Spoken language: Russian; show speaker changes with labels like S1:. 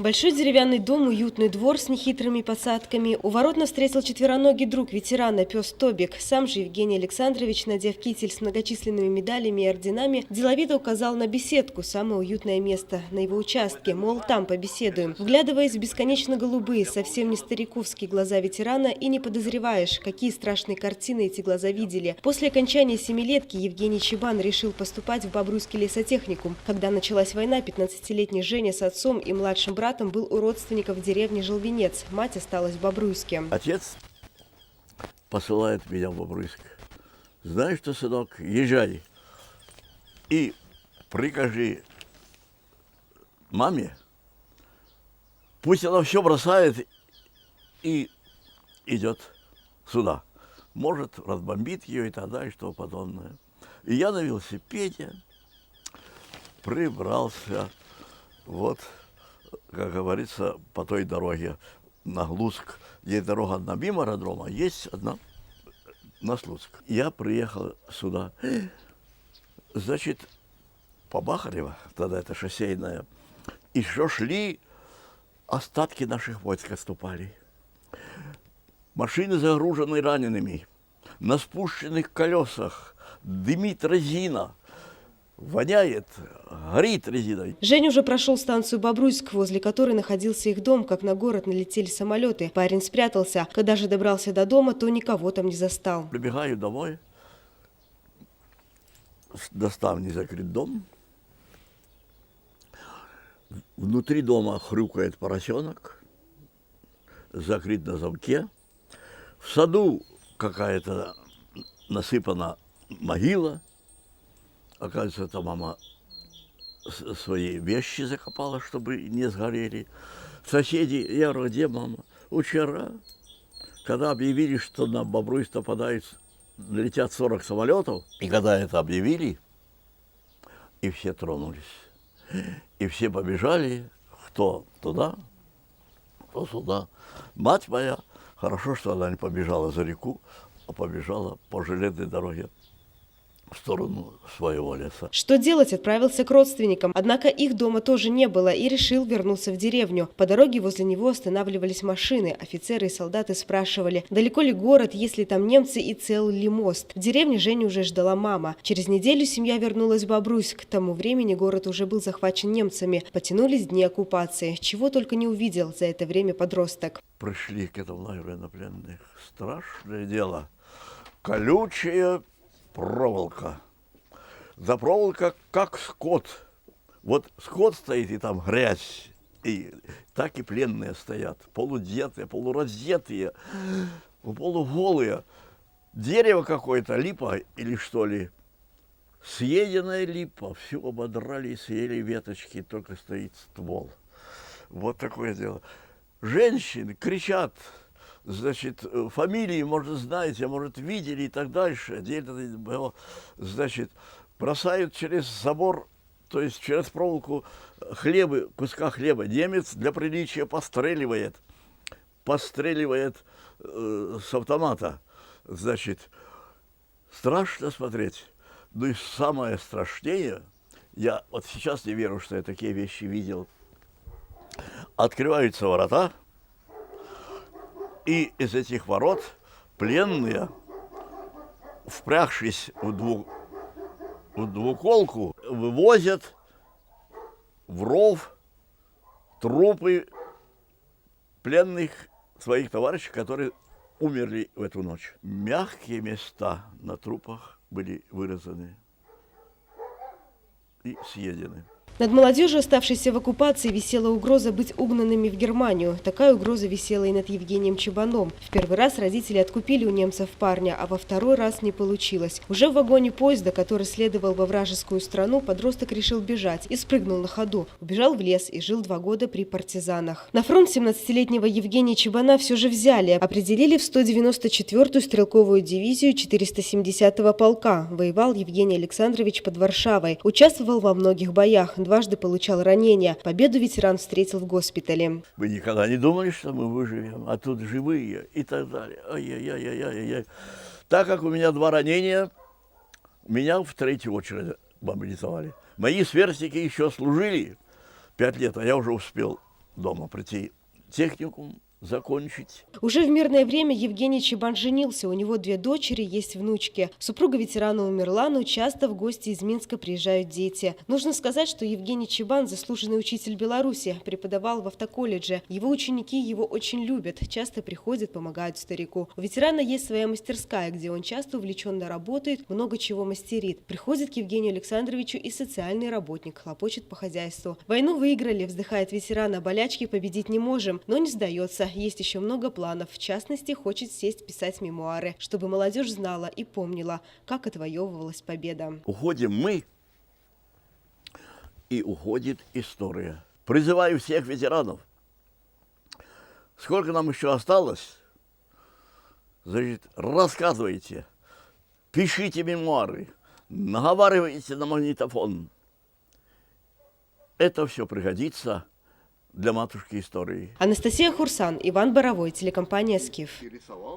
S1: Большой деревянный дом, уютный двор с нехитрыми посадками. У ворот нас встретил четвероногий друг ветерана, пес Тобик. Сам же Евгений Александрович, надев китель с многочисленными медалями и орденами, деловито указал на беседку, самое уютное место на его участке. Мол, там побеседуем. Вглядываясь в бесконечно голубые, совсем не стариковские глаза ветерана, и не подозреваешь, какие страшные картины эти глаза видели. После окончания семилетки Евгений Чебан решил поступать в Бобруйский лесотехникум. Когда началась война, 15-летний Женя с отцом и младшим братом был у родственников в деревне Желвинец. Мать осталась в Бобруйске.
S2: Отец посылает меня в Бобруйск. Знаешь что, сынок, езжай и прикажи маме, пусть она все бросает и идет сюда. Может, разбомбит ее и тогда, и что подобное. И я на велосипеде прибрался вот как говорится, по той дороге на Глузк. Есть дорога одна мимо аэродрома, а есть одна на Слуцк. Я приехал сюда. Значит, по Бахарево, тогда это шоссейная, еще шли остатки наших войск отступали. Машины загружены ранеными, на спущенных колесах дымит резина – воняет, горит резиной.
S1: Женя уже прошел станцию Бобруйск, возле которой находился их дом, как на город налетели самолеты. Парень спрятался. Когда же добрался до дома, то никого там не застал.
S2: Прибегаю домой, достав не закрыт дом. Внутри дома хрюкает поросенок, закрыт на замке. В саду какая-то насыпана могила – Оказывается, это мама свои вещи закопала, чтобы не сгорели. Соседи, я говорю, где мама? Вчера, когда объявили, что на Бобруйск нападают, летят 40 самолетов, и когда это объявили, и все тронулись. И все побежали, кто туда, кто сюда. Мать моя, хорошо, что она не побежала за реку, а побежала по железной дороге в сторону своего леса.
S1: Что делать, отправился к родственникам. Однако их дома тоже не было и решил вернуться в деревню. По дороге возле него останавливались машины. Офицеры и солдаты спрашивали, далеко ли город, есть ли там немцы и цел ли мост. В деревне Женю уже ждала мама. Через неделю семья вернулась в Бобруйск. К тому времени город уже был захвачен немцами. Потянулись дни оккупации. Чего только не увидел за это время подросток.
S2: Пришли к этому лагерю военнопленных. Страшное дело. Колючие проволока. За проволока как скот. Вот скот стоит, и там грязь. И так и пленные стоят, полудетые, полураздетые, полуголые. Дерево какое-то, липа или что ли. Съеденная липа, все ободрали и съели веточки, только стоит ствол. Вот такое дело. Женщины кричат, значит, э, фамилии, может, знаете, может, видели и так дальше. Отдельно было, значит, бросают через забор, то есть через проволоку хлебы, куска хлеба. Немец для приличия постреливает, постреливает э, с автомата. Значит, страшно смотреть. Ну и самое страшнее, я вот сейчас не верю, что я такие вещи видел. Открываются ворота, и из этих ворот пленные, впрягшись в, двух, в двуколку, вывозят в ров трупы пленных своих товарищей, которые умерли в эту ночь. Мягкие места на трупах были вырезаны и съедены.
S1: Над молодежью, оставшейся в оккупации, висела угроза быть угнанными в Германию. Такая угроза висела и над Евгением Чебаном. В первый раз родители откупили у немцев парня, а во второй раз не получилось. Уже в вагоне поезда, который следовал во вражескую страну, подросток решил бежать и спрыгнул на ходу. Убежал в лес и жил два года при партизанах. На фронт 17-летнего Евгения Чебана все же взяли. Определили в 194-ю стрелковую дивизию 470-го полка. Воевал Евгений Александрович под Варшавой. Участвовал во многих боях дважды получал ранения. Победу ветеран встретил в госпитале.
S2: Вы никогда не думали, что мы выживем, а тут живые и так далее. Ай-яй-яй-яй-яй. Так как у меня два ранения, меня в третью очередь мобилизовали. Мои сверстники еще служили пять лет, а я уже успел дома прийти, техникум закончить.
S1: Уже в мирное время Евгений Чебан женился, у него две дочери, есть внучки. Супруга ветерана умерла, но часто в гости из Минска приезжают дети. Нужно сказать, что Евгений Чебан – заслуженный учитель Беларуси, преподавал в автоколледже. Его ученики его очень любят, часто приходят, помогают старику. У ветерана есть своя мастерская, где он часто увлеченно работает, много чего мастерит. Приходит к Евгению Александровичу и социальный работник, хлопочет по хозяйству. Войну выиграли, вздыхает ветеран, а болячки победить не можем, но не сдается. Есть еще много планов. В частности, хочет сесть писать мемуары, чтобы молодежь знала и помнила, как отвоевывалась победа.
S2: Уходим мы, и уходит история. Призываю всех ветеранов. Сколько нам еще осталось? Значит, рассказывайте, пишите мемуары, наговаривайте на магнитофон. Это все пригодится для матушки истории.
S1: Анастасия Хурсан, Иван Боровой, телекомпания «Скиф».